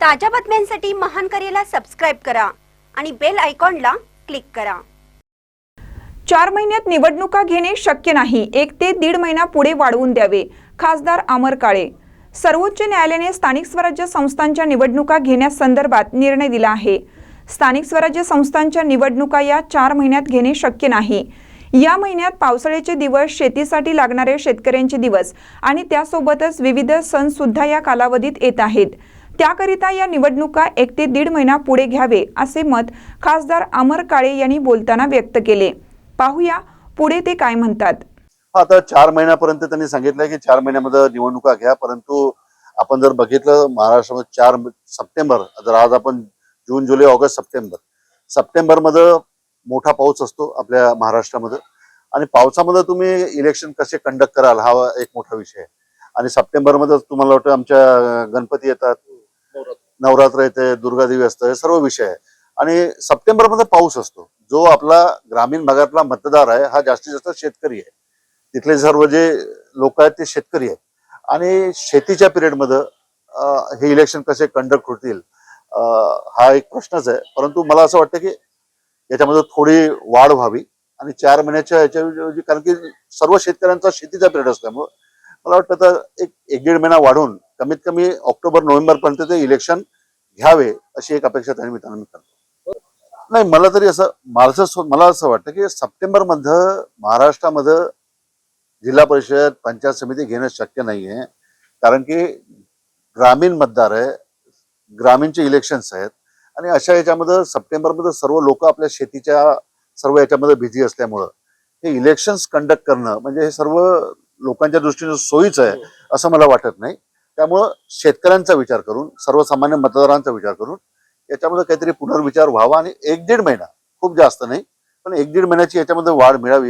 ताज्या बातम्यांसाठी महान करेला सबस्क्राईब करा आणि बेल आयकॉनला क्लिक करा. चार महिन्यात निवडणुका घेणे शक्य नाही. एक ते दीड महिना पुढे वाढवून द्यावे. खासदार अमर काळे. सर्वोच्च न्यायालयाने स्थानिक स्वराज्य संस्थांच्या निवडणुका घेण्यासंदर्भात निर्णय दिला आहे. स्थानिक स्वराज्य संस्थांच्या निवडणुका या चार महिन्यात घेणे शक्य नाही. या महिन्यात पावसाळ्याचे दिवस शेतीसाठी लागणारे शेतकऱ्यांचे दिवस आणि त्यासोबतच विविध सणसुद्धा या कालावधीत येत आहेत. त्याकरिता या निवडणुका एक ते दीड महिना पुढे घ्यावे असे मत खासदार अमर काळे यांनी बोलताना व्यक्त केले. पाहूया पुढे ते काय म्हणतात. आता चार महिन्यापर्यंत त्यांनी सांगितलं की चार महिन्यामध्ये निवडणुका घ्या परंतु आपण जर बघितलं महाराष्ट्रामध्ये चार सप्टेंबर जर आज आपण जून जुलै ऑगस्ट सप्टेंबर सप्टेंबरमध्ये मोठा पाऊस असतो आपल्या महाराष्ट्रामध्ये. आणि पावसामध्ये तुम्ही इलेक्शन कसे कंडक्ट कराल हा एक मोठा विषय आहे. आणि सप्टेंबरमध्ये तुम्हाला वाटतं आमच्या गणपती येतात नवरात्र येते दुर्गादेवी असतं हे सर्व विषय आहे. आणि सप्टेंबरमध्ये पाऊस असतो. जो आपला ग्रामीण भागातला मतदार आहे हा जास्तीत जास्त शेतकरी आहे. तिथले सर्व जे लोक आहेत ते शेतकरी आहेत. आणि शेतीच्या पिरियडमध्ये हे इलेक्शन कसे कंडक्ट होतील हा एक प्रश्नच आहे. परंतु मला असं वाटतं की याच्यामध्ये थोडी वाढ व्हावी. आणि चार महिन्याच्या याच्याऐवजी कारण की सर्व शेतकऱ्यांचा शेतीचा पिरियड असल्यामुळं मला वाटतं तर एक एक दीड महिना वाढून कमीत कमी ऑक्टोबर नोव्हेंबर पर्यंत ते इलेक्शन घ्यावे अशी एक अपेक्षा त्या निमित्तानं मी करतो. नाही मला तरी असं माझं मला असं वाटतं की सप्टेंबरमध्ये महाराष्ट्रामध्ये जिल्हा परिषद पंचायत समिती घेणं शक्य नाहीये. कारण की ग्रामीण मतदार आहे ग्रामीणचे इलेक्शन्स आहेत आणि अशा याच्यामध्ये सप्टेंबरमध्ये सर्व लोक आपल्या शेतीच्या सर्व याच्यामध्ये बिझी असल्यामुळं हे इलेक्शन्स कंडक्ट करणं म्हणजे हे सर्व लोकांच्या दृष्टीने सोयीचं आहे असं मला वाटत नाही. त्यामुळं शेतकऱ्यांचा विचार करून सर्वसामान्य मतदारांचा विचार करून याच्यामध्ये काहीतरी पुनर्विचार व्हावा आणि एक दीड महिना खूप जास्त नाही पण एक दीड महिन्याची याच्यामध्ये वाढ मिळावी